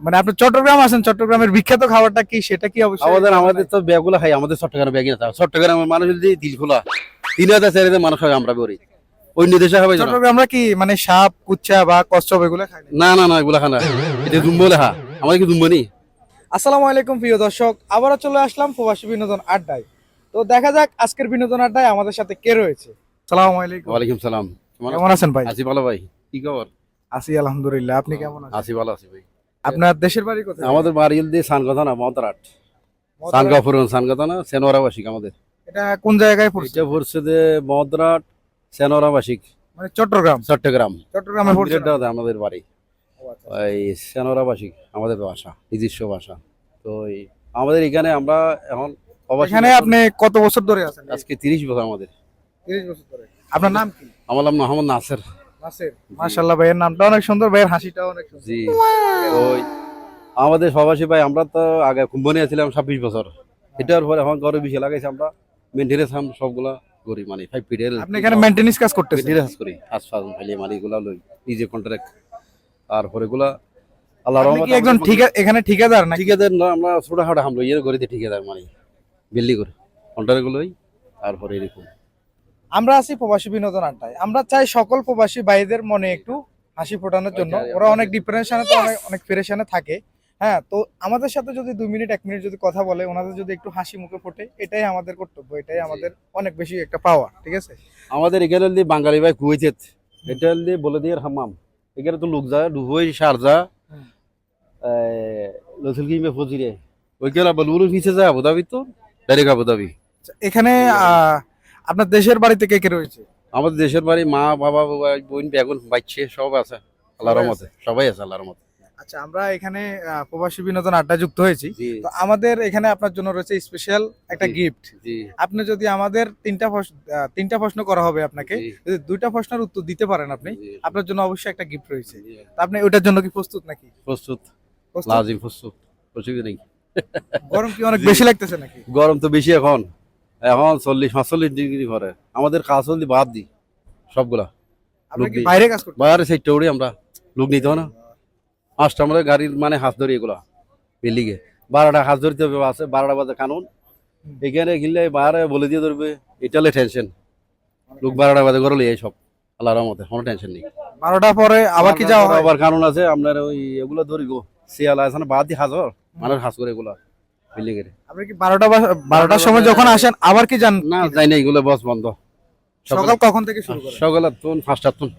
মানে আপনি চট্টগ্রাম আছেন চট্টগ্রামের বিখ্যাত খাবারটা কি সেটা কি অবশ্যই? আমাদের আমাদের তো ব্যাগগুলো খাই আমাদের চট্টগ্রাম ব্যাগই না চট্টগ্রামের মানুষ যদি দিল খোলা তিন হাজার চার হাজার মানুষ হয় আমরা করি অন্য দেশে হবে চট্টগ্রামরা কি মানে সাপ কুচ্চা বা কচ্ছপ এগুলো খায় না? না না এগুলা খানা এটা লেখা। আমাদের কি নেই আসসালামু আলাইকুম প্রিয় দর্শক। আবারও চলে আসলাম প্রবাসী বিনোদন আড্ডায়। তো দেখা যাক আজকের বিনোদন আড্ডায় আমাদের সাথে কে রয়েছে। সালামু আলাইকুম। ওয়ালাইকুম সালাম। কেমন কেমন আছেন ভাই? আছি ভালো ভাই। কি খবর? আছি আলহামদুলিল্লাহ। আপনি কেমন আছেন? আছি ভালো আছি ভাই। আপনার দেশের বাড়ি কোথায়? আমাদের বাড়ি দিয়ে সানগাথা না মতরাট সানগাপুর সানগাথানা সেনোরাবাসিক আমাদের। এটা কোন জায়গায় পড়ছে? এটা পড়ছে যে মদরাট সেনোরাবাসিক। মানে চট্টগ্রাম? চট্টগ্রাম। চট্টগ্রামে পড়ছে এটা আমাদের বাড়ি। ও আচ্ছা। এই সেনোরাবাসিক আমাদের ভাষা নিজস্ব ভাষা। তো এই আমাদের এখানে আমরা এখন এখানে আপনি কত বছর ধরে আছেন? আজকে তিরিশ বছর আমাদের। 30 বছর ধরে। আপনার নাম কি? আমার নাম মোহাম্মদ নাসের। নাসির। মাশাআল্লাহ ভাইয়ের নামটা অনেক সুন্দর ভাইয়ের হাসিটাও অনেক সুন্দর। জি। ওই আমাদের প্রবাসী ভাই আমরা তো আগে ছিলাম ছাব্বিশ বছর। এটার পরে এখন ঘরে বেশি লাগাইছে আমরা। মেনটেনেন্স সবগুলা করি মানে ফাইভ ফিটের আপনি এখানে মেইনটেনেন্স কাজ করতেছেন? মেনটেনেন্স করি মালি এগুলা লই নিজে কন্ট্রাক্ট এগুলা আপনি একজন ঠিকা এখানে ঠিকাদার নাকি? ঠিকাদার না আমরা ছোটখাটো হামলো ইয়ে করে দিই ঠিকাদার মানে বিল্লি করে কন্ট্রাক্ট গুলোই তারপরে এরকম। আমরা আছি প্রবাসী বিনোদন আড্ডায়। আমরা চাই সকল প্রবাসী ভাইদের মনে একটু হাসি ফোটানোর জন্য। ওরা অনেক ডিপ্রেশনে তো অনেক অনেক পেরেশানে থাকে। হ্যাঁ তো আমাদের সাথে যদি দুই মিনিট এক মিনিট যদি কথা বলে ওনাদের যদি একটু হাসি মুখে ফোটে এটাই আমাদের কর্তব্য এটাই আমাদের অনেক বেশি একটা পাওয়া ঠিক আছে? আমাদের এখানে বাঙালি ভাই কুয়েত এটা বলে দিয়ে হামাম এখানে তো লোক যায় ডুবই সারজা। লসুল কি মে ফজিরে। ওইখানে লুলু নিচে যায় আবুধাবি তো? Direct Abu Dhabi. আচ্ছা, এখানে আপনার দেশের বাড়িতে কে কে রয়েছে? আমাদের দেশের বাড়ি মা বাবা বোন বেগুন বাচ্চে সব আছে। আল্লাহর রহমতে সবাই আছে আল্লাহর রহমতে। আচ্ছা আমরা এখানে প্রবাসী বিনোদন আড্ডা যুক্ত হয়েছি তো আমাদের এখানে আপনার জন্য রয়েছে স্পেশাল একটা গিফট আপনি যদি আমাদের তিনটা তিনটা প্রশ্ন করা হবে আপনাকে যদি দুইটা প্রশ্নের উত্তর দিতে পারেন আপনি আপনার জন্য অবশ্যই একটা গিফট রয়েছে। তা আপনি ওটার জন্য কি প্রস্তুত নাকি? প্রস্তুত। প্রস্তুত? প্রস্তুত। গরম কি অনেক বেশি লাগতেছে নাকি? গরম তো বেশি এখন। এখন চল্লিশ পাঁচচল্লিশ ডিগ্রি ঘরে। আমাদের কাজ চললি বাদ দিই সবগুলা। বাইরে কাজ বাইরে উড়ি আমরা। লোক নিতে হয় না। পাঁচটা আমরা গাড়ির মানে হাত ধরি এগুলা বিল্ডিংয়ে। বারোটা হাত ধরতে হবে আছে বারোটা বাজে কানুন। এখানে গিলে বাইরে বলে দিয়ে ধরবে এটালে টেনশন লোক বারোটা বাজে ঘরে লিয়ে সব আল্লাহর রহমতে কোনো টেনশন নেই। বারোটা পরে আবার কি যাওয়া আবার কানুন আছে আপনার ওই এগুলো ধরি গো শিয়াল আছে না বাদ দিয়ে হাজর। মানুষ হাজ করে এগুলা। বিল্ডিং আপনি কি বারোটা বারোটার সময় যখন আসেন আবার কি যান? না যাই না এগুলো বস বন্ধ। সকাল কখন থেকে শুরু করেন? সকালে তুন পাঁচটা তুন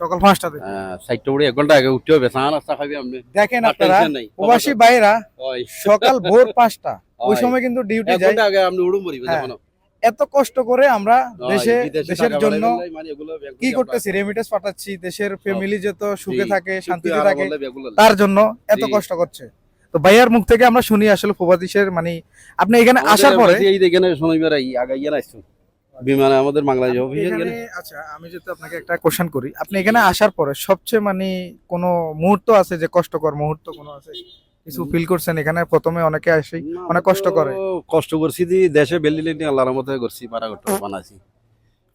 সকাল পাঁচটাতে সাইডটা উড়ে এক ঘণ্টা আগে উঠতে হবে চা নাস্তা খাবি আপনি? দেখেন আপনারা প্রবাসী বাইরা সকাল ভোর পাঁচটা ওই ওই। সময় কিন্তু ডিউটি যায়। আগে আপনি উড়ুম পড়ি যখন এত কষ্ট করে আমরা দেশে দেশের জন্য মানে কি করতেছি? রেমিটেন্স পাঠাচ্ছি দেশের ফ্যামিলি যত সুখে থাকে শান্তিতে থাকে তার জন্য এত কষ্ট করছে। তো ভাইয়ার মুখ থেকে আমরা শুনি আসলে প্রবাদীশের মানে আপনি এখানে আসার পরে এই দেখেন শনিবার এই আগে ইয়ে আসছো বিমানে আমাদের বাংলাদেশ অফিসে এখানে আচ্ছা আমি যদি আপনাকে একটা কোশ্চেন করি আপনি এখানে আসার পরে সবচেয়ে মানে কোনো মুহূর্ত আছে যে কষ্টকর মুহূর্ত কোনো আছে? কিছু ফিল করছেন এখানে? প্রথমে অনেকে আসে অনেক কষ্ট করে। কষ্ট করছি দি দেশে বেল্লি লেনি আল্লাহর মতো করছি পারা করতে বানাইছি।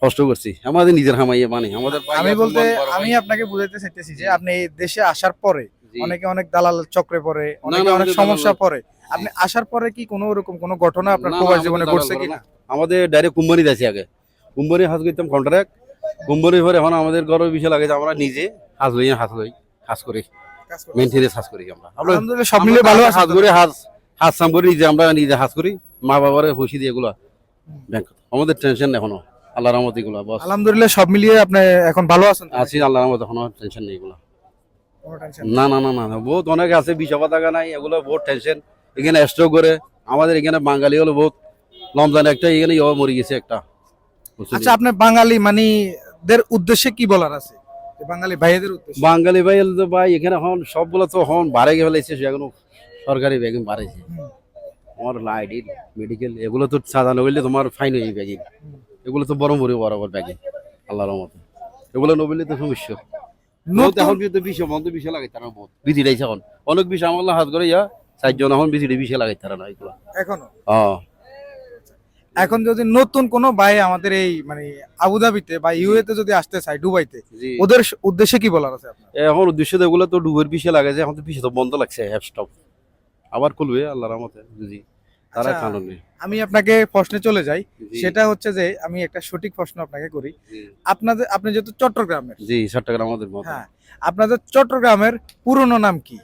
কষ্ট করছি। আমাদের নিজের হামাইয়ে বানি আমাদের আমি বলতে আমি আপনাকে বুঝাইতে চাইতেছি যে আপনি এই দেশে আসার পরে। অনেকে অনেক দালাল চক্রে পড়ে অনেকে অনেক সমস্যা পড়ে। আপনি আসার পরে কি কোনো রকম কোনো ঘটনা আপনার প্রবাস জীবনে ঘটছে কিনা? না। আমাদের ডাইরেক্ট কুম্বনি যাচ্ছি আগে। কুম্বনি হাজ করতাম কন্ট্রাক্ট কুম্বনি পরে এখন আমাদের গরম বিষয় লাগে যে আমরা নিজে হাজ লই হাজ লই হাজ করি। মেনটেনেন্স হাজ করি আমরা। আলহামদুলিল্লাহ সব মিলিয়ে ভালো হাজ করে হাজ হাজ সাম করে নিজে আমরা নিজে হাজ করি। মা বাবার খুশি দিয়ে এগুলা ব্যাংক আমাদের টেনশন এখনও। আল্লাহর রহমত এগুলা বস আলহামদুলিল্লাহ সব মিলিয়ে আপনি এখন ভালো আছেন? আছি আল্লাহর রহমত এখনও টেনশন নেই এগুলা। না না না না বহুত অনেক আছে বিষপা টাকা নাই এগুলো বহুত টেনশন এখানে স্ট্রোক করে আমাদের এখানে বাঙালি হলো বহুত লমজান একটা এখানে ইয়ে মরে গেছে একটা। আচ্ছা আপনি বাঙালি মানে দের উদ্দেশ্যে কি বলার আছে? বাঙালি ভাইদের উদ্দেশ্যে। বাঙালি ভাই তো ভাই এখানে এখন সবগুলো তো এখন বাড়ে ফেলেছে এখন সরকারি ব্যাগিং বাড়াইছে। আমার লাইট মেডিকেল এগুলো তো সাজানো হইলে তোমার ফাইন হয়ে ব্যাগিং এগুলো তো বড় বড় বরাবর ব্যাগিং আল্লাহর রহমতে। এগুলো নবইলে তো সমস্যা। এখন কিন্তু বিষ বন্ধ বিষয় লাগাই তারা বহুত। বিধি রাইছে এখন। অনেক বিষয় আমার হাত করে ইয়া চারজন এখন বিধি বিষয় লাগাই তারা না এগুলো। এখনও? হ্যাঁ। এখন যদি নতুন কোনো ভাই আমাদের এই মানে আবুধাবিতে বা ইউএ তে যদি আসতে চায় দুবাইতে জি। ওদের উদ্দেশ্যে কি বলার আছে এখন উদ্দেশ্য তো এগুলো তো ডুবের পিছিয়ে লাগে যে এখন তো পিছিয়ে তো বন্ধ লাগছে হ্যাপ স্টপ আবার খুলবে আল্লাহর রহমতে যদি তারা আচ্ছা, কারণে। আমি আপনাকে প্রশ্নে চলে যাই। সেটা হচ্ছে যে আমি একটা সঠিক প্রশ্ন আপনাকে করি। আপনাদের আপনি যেহেতু চট্টগ্রামের। জি চট্টগ্রাম আমাদের হ্যাঁ আপনাদের চট্টগ্রামের পুরনো নাম কি?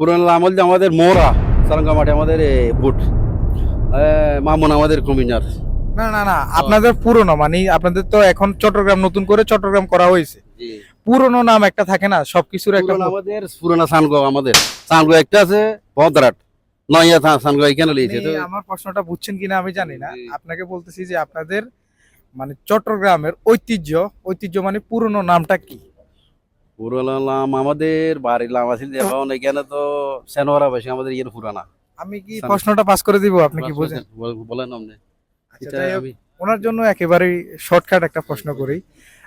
পুরানো আমল যে আমাদের মোরা সারঙ্গামাটি আমাদের এ, বুট। মামুন আমাদের কমিনার। না না না আপনাদের পুরনো মানে আপনাদের তো এখন চট্টগ্রাম নতুন করে চট্টগ্রাম করা হয়েছে। পুরনো নাম একটা থাকে না সবকিছুর একটা আমাদের পুরানা সানগো আমাদের। সানগো একটা আছে ভদ্রাট। নয়া থা- সানগো লিয়েছে? তো আমার প্রশ্নটা বুঝছেন কিনা আমি জানি না। আপনাকে বলতেছি যে আপনাদের মানে চট্টগ্রামের ঐতিহ্য ঐতিহ্য মানে পুরনো নামটা কি? পুরানো নাম আমাদের বাড়ির নাম আছে এখন এখানে তো সেনোয়ারা আমাদের ইয়ের পুরানা। আমি কি প্রশ্নটা পাস করে দিব আপনি কি বুঝেন? বলেন আপনি। আচ্ছা, ওনার জন্য শর্টকাট একটা প্রশ্ন করি।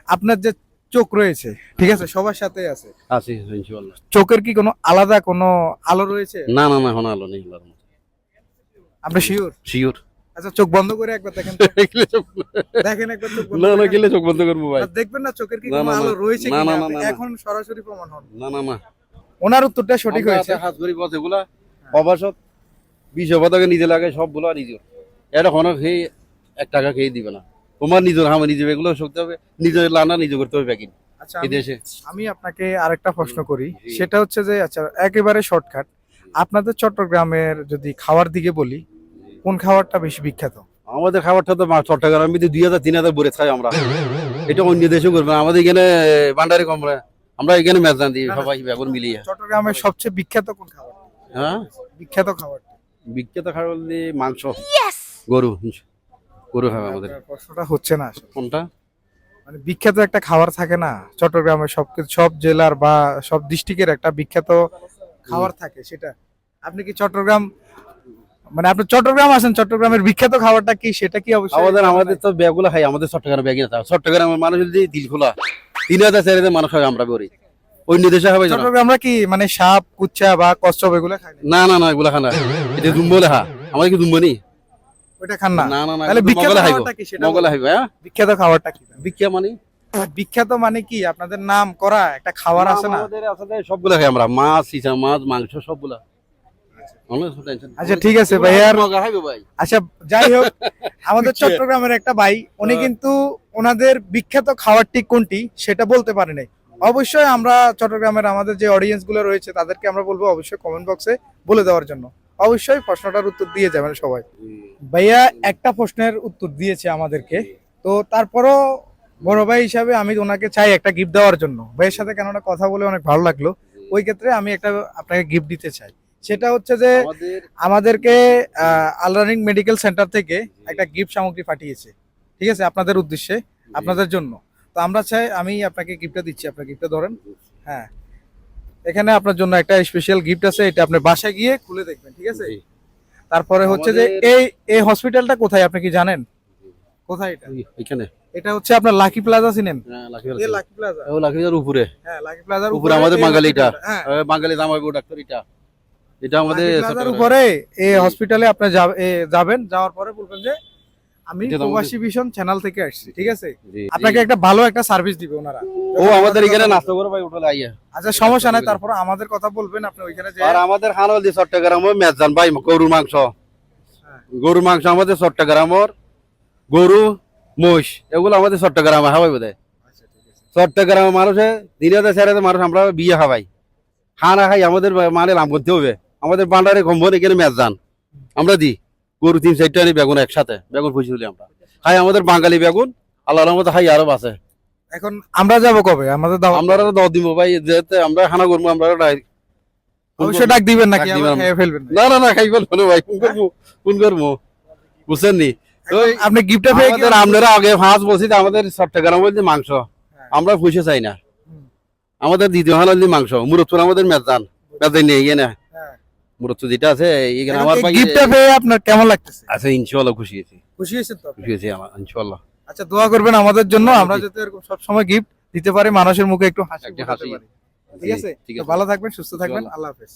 আপনার যে চোখ রয়েছে ঠিক আছে? সবার সাথে আছে। আছি ইনশাআল্লাহ। চোখের কি কোনো আলাদা কোনো আলো রয়েছে? না না না এখন আলো নেই আল্লাহর মতো আপনি শিওর? শিওর। আচ্ছা চোখ বন্ধ করে একবার দেখেন দেখেন একবার চোখ বন্ধ না না গেলে চোখ বন্ধ করব ভাই। দেখবেন না চোখের কি কোনো। আলো রয়েছে না। এখন সরাসরি প্রমাণ হন না না না। ওনার উত্তরটা সঠিক হয়েছে। হাত করি বস এগুলা অবাসত বিশ পতাকা নিজে লাগে সবগুলো নিজের। এটা কোনো খেয়ে এক টাকা খেয়ে দিবে না। তোমার নিজের হামা নিজে এগুলো শক্তি হবে নিজের লানা নিজে করতে হবে প্যাকিং আচ্ছা আমি- আপনাকে আরেকটা প্রশ্ন করি। সেটা হচ্ছে যে আচ্ছা একেবারে শর্টকাট আপনাদের চট্টগ্রামের যদি খাওয়ার দিকে বলি কোন খাবারটা বেশি বিখ্যাত? আমাদের খাবারটা তো চট্টগ্রাম আমি দুই হাজার তিন হাজার বলে খাই আমরা। এটা অন্য দেশে করবে না। আমাদের এখানে ভান্ডারে কম আমরা এখানে মেজান দিই। সবাই বেগুন মিলিয়ে। চট্টগ্রামের সবচেয়ে বিখ্যাত কোন খাবার হ্যাঁ? বিখ্যাত খাবার বিখ্যাত খাবার মাংস। গরু গরু খাবে আমাদের প্রশ্নটা হচ্ছে না কোনটা? মানে বিখ্যাত একটা খাবার থাকে না চট্টগ্রামের সব সব জেলার বা সব ডিস্ট্রিক্টের একটা বিখ্যাত খাবার থাকে সেটা। আপনি কি চট্টগ্রাম মানে আপনি চট্টগ্রাম আছেন চট্টগ্রামের বিখ্যাত খাবারটা কি সেটা কি অবশ্যই আমাদের আমাদের তো ব্যাগগুলো খাই আমাদের চট্টগ্রাম ব্যাগে না চট্টগ্রামের মানুষ যদি দিল খোলা তিন হাজার চার হাজার মানুষ হয় আমরা করি অন্য দেশে না চট্টগ্রামরা কি মানে সাপ কুচ্চা বা কচ্ছপ এগুলো খায় না? না না এগুলা খানা এটা দুম্ব লেখা আমাদের কি দুম্ব নি ওইটা খান না। না না না তাহলে বিখ্যাত মগলা খাবারটা কি সেটা মগলা খাইব হ্যাঁ? বিখ্যাত খাবারটা কি? বিখ্যা মানে? বিখ্যাত মানে কি? আপনাদের নাম করা একটা খাবার আছে না? আমাদের আসলে সবগুলা খাই আমরা। মাছ মাছ মাংস সবগুলা। আচ্ছা, ঠিক আছে ভাই, আর- আচ্ছা যাই হোক আমাদের চট্টগ্রামের একটা ভাই উনি হ্যাঁ। কিন্তু ওনাদের বিখ্যাত খাবারটি কোনটি সেটা বলতে পারে নাই। অবশ্যই আমরা চট্টগ্রামের আমাদের যে অডিয়েন্সগুলো রয়েছে তাদেরকে আমরা বলব অবশ্যই কমেন্ট বক্সে বলে দেওয়ার জন্য। অবশ্যই প্রশ্নটার উত্তর দিয়ে যাবেন সবাই। ভাইয়া একটা প্রশ্নের উত্তর দিয়েছে আমাদেরকে। তো তারপরও বড় ভাই হিসাবে আমি ওনাকে চাই একটা গিফট দেওয়ার জন্য। ভাইয়ের সাথে কেননা কথা বলে অনেক ভালো লাগল। ওই ক্ষেত্রে আমি একটা আপনাকে গিফট দিতে চাই। সেটা হচ্ছে যে আমাদেরকে আলরানিং মেডিকেল সেন্টার থেকে একটা গিফট সামগ্রী পাঠিয়েছে। ঠিক আছে? আপনাদের উদ্দেশ্যে আপনাদের জন্য। তো আমরা চাই আমি আপনাকে গিফটটা দিচ্ছি। আপনার গিফটটা ধরেন। হ্যাঁ। এখানে আপনার জন্য একটা স্পেশাল গিফট আছে এটা আপনি বাসায় গিয়ে খুলে দেখবেন ঠিক আছে? তারপরে হচ্ছে যে এই এই হসপিটালটা কোথায় আপনি কি জানেন? কোথায় এটা? এখানে। এটা হচ্ছে আপনার লাকি প্লাজা চিনেন? হ্যাঁ, লাকি প্লাজা ও লাখিদার উপরে। হ্যাঁ লাকি প্লাজার উপরে আমাদের বাঙালিটা হ্যাঁ। বাঙালি জামাই বউ ডাক্তার এটা। এটা আমাদের। উপরে এই হসপিটালে আপনি যাবেন যাওয়ার পরে বলবেন যে আমি প্রবাসী ভীষণ চ্যানেল থেকে আসছি ঠিক আছে? আপনাকে একটা ভালো একটা সার্ভিস দিবে ওনারা। ও আমাদের এখানে নাস্তা করে ভাই উঠলে আইয়া। আচ্ছা সমস্যা নাই তারপর আমাদের কথা বলবেন আপনি ওইখানে যে আর আমাদের দি চট্টগ্রাম মেজান ভাই গরুর মাংস। হ্যাঁ। গরুর মাংস আমাদের চট্টগ্রামর গরু মোষ এগুলো আমাদের চট্টগ্রামে বোধ আচ্ছা, ঠিক আছে। চট্টগ্রামের মানুষে দিনে চার মানুষ আমরা বিয়ে খাওয়াই খানা খাই আমাদের মানে লাভ করতে হবে। আমাদের বান্ডারে কম্বন এখানে মেজান আমরা দিই। গরু তিন চারটা বেগুন একসাথে বেগুন পুষি তুলি আমরা। খাই আমাদের বাঙালি বেগুন আল্লাহর মতো খাই আরও আছে। এখন আমরা যাব কবে? আমাদের আমরা দশ দিব ভাই যেতে আমরা খানা করব আমরা অবশ্যই ডাক দিবেন নাকি? ফেলবেন না না না খাই ফেলব ভাই কোন করব কোন করব। বুঝছেন নি আপনি গিফটটা পেয়ে আমাদের আপনারা আগে ফাঁস বলছি আমাদের চট্টগ্রাম মাংস। আমরা পুষে চাই না। আমাদের দ্বিতীয় হাল মাংস মুরতুর আমাদের মেজান নিয়ে গিয়ে না। হ্যাঁ। মুরতু যেটা আছে এখানে আমার গিফটটা পেয়ে আপনার কেমন লাগতেছে? আচ্ছা ইনশাআল্লাহ খুশি আছি। খুশি হয়েছেন তো খুশি আছি আমার ইনশাআল্লাহ। আচ্ছা দোয়া করবেন আমাদের জন্য আমরা যাতে এরকম সবসময় গিফট দিতে পারি মানুষের মুখে একটু হাসি হাসি। পারি। ঠিক আছে? ঠিক আছে। ভালো থাকবেন সুস্থ থাকবেন আল্লাহ হাফেজ।